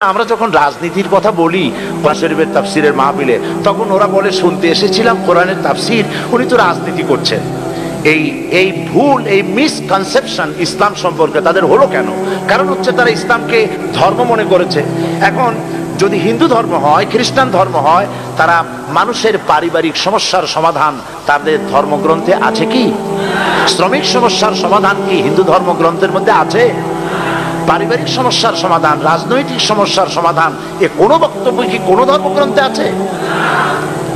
আমরা যখন রাজনীতির কথা বলি শরীফের তাফসিরের মাহফিলে, তখন ওরা বলে, শুনতে এসেছিলাম কোরআনের তাফসির, উনি তো রাজনীতি করছেন। এই এই ভুল, এই মিসকনসেপশন ইসলাম সম্পর্কে তাদের হলো কেন? কারণ হচ্ছে তারা ইসলামকে ধর্ম মনে করেছে। এখন যদি হিন্দু ধর্ম হয়, খ্রিস্টান ধর্ম হয়, তারা মানুষের পারিবারিক সমস্যার সমাধান তাদের ধর্মগ্রন্থে আছে কি? শ্রমিক সমস্যার সমাধান কি হিন্দু ধর্মগ্রন্থের মধ্যে আছে? পারিবারিক সমস্যার সমাধান, রাজনৈতিক সমস্যার সমাধান, এ কোনো বক্তব্য কি কোনো ধর্মগ্রন্থে আছে?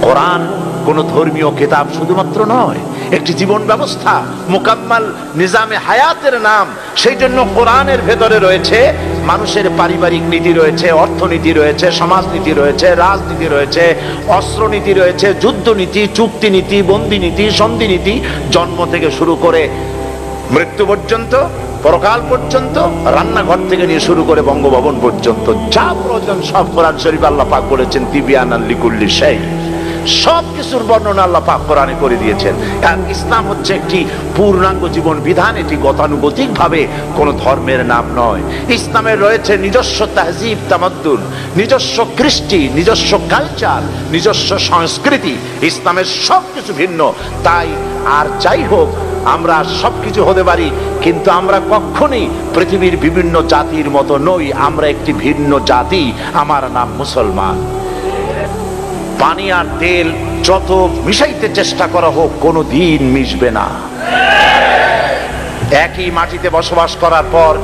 কোরআন কোন ধর্মীয় কিতাব শুধুমাত্র নয়, একটি জীবন ব্যবস্থা, মোকাম্মাল নিজামে হায়াতের নাম, সেই জন্য কোরআনের ভেতরে রয়েছে মানুষের পারিবারিক নীতি রয়েছে, অর্থনীতি রয়েছে, সমাজনীতি রয়েছে, রাজনীতি রয়েছে, অস্ত্রনীতি রয়েছে, যুদ্ধনীতি চুক্তি নীতি বন্দি নীতি জন্ম থেকে শুরু করে মৃত্যু পর্যন্ত পরকাল পর্যন্ত, রান্নাঘর থেকে নিয়ে শুরু করে বঙ্গভবন পর্যন্ত, যা প্রয়োজন সব কোরআন শরীফ আল্লাহ পাক বলেছেন তিবিয়ান আল্লিকুল্লি সেই সব কিছুর বর্ণনা আল্লাহ পাক কোরআনে করে দিয়েছেন। ইসলাম হচ্ছে একটি পূর্ণাঙ্গ জীবন বিধান, এটি গতানুগতিক ভাবে কোন ধর্মের নাম নয়। ইসলামের রয়েছে নিজস্ব তাহজিব, তামাদ্দুন, নিজস্ব কৃষ্টি, নিজস্ব কালচার নিজস্ব সংস্কৃতি। ইসলামের সব কিছু ভিন্ন। তাই আর যাই হোক, আমরা সবকিছু হতে পারি, কিন্তু আমরা কখনই পৃথিবীর বিভিন্ন জাতির মতো নই। আমরা একটি ভিন্ন জাতি। আমার নাম মুসলমান। পানি আর তেল যত মিশাইতে চেষ্টা করা হোক কোনো দিন মিশবে না। একই মাটিতে বসবাস করার পর,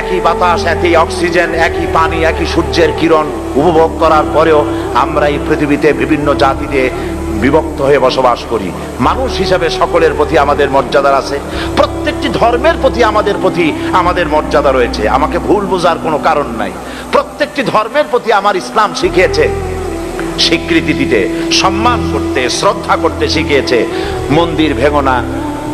একই বাতাস, একই অক্সিজেন, একই পানি, একই সূর্যের কিরণ উপভোগ করার পরেও আমরা এই পৃথিবীতে বিভিন্ন জাতিতে বিভক্ত হয়ে বসবাস করি। মানুষ হিসাবে সকলের প্রতি আমাদের মর্যাদা আছে। প্রত্যেকটি ধর্মের প্রতি আমাদের প্রতি আমাদের মর্যাদা রয়েছে। আমাকে ভুল বোঝার কোনো কারণ নাই। প্রত্যেকটি ধর্মের প্রতি আমার ইসলাম শিখিয়েছে। স্বীকৃতি দিতে, সম্মান করতে, শ্রদ্ধা করতে শিখিয়েছে। মন্দির ভেঙো না,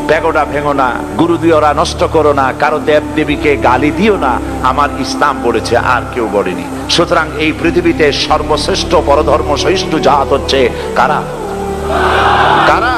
প্যাগোডা ভেঙো না গুরুদিওরা নষ্ট করো না, কারও দেব দেবীকে গালি দিও না, আমার ইসলাম বলেছে আর কেউ বলেনি। সুতরাং এই পৃথিবীতে সর্বশ্রেষ্ঠ পরধর্ম সহিষ্ণু জাত হচ্ছে কারা? কারা?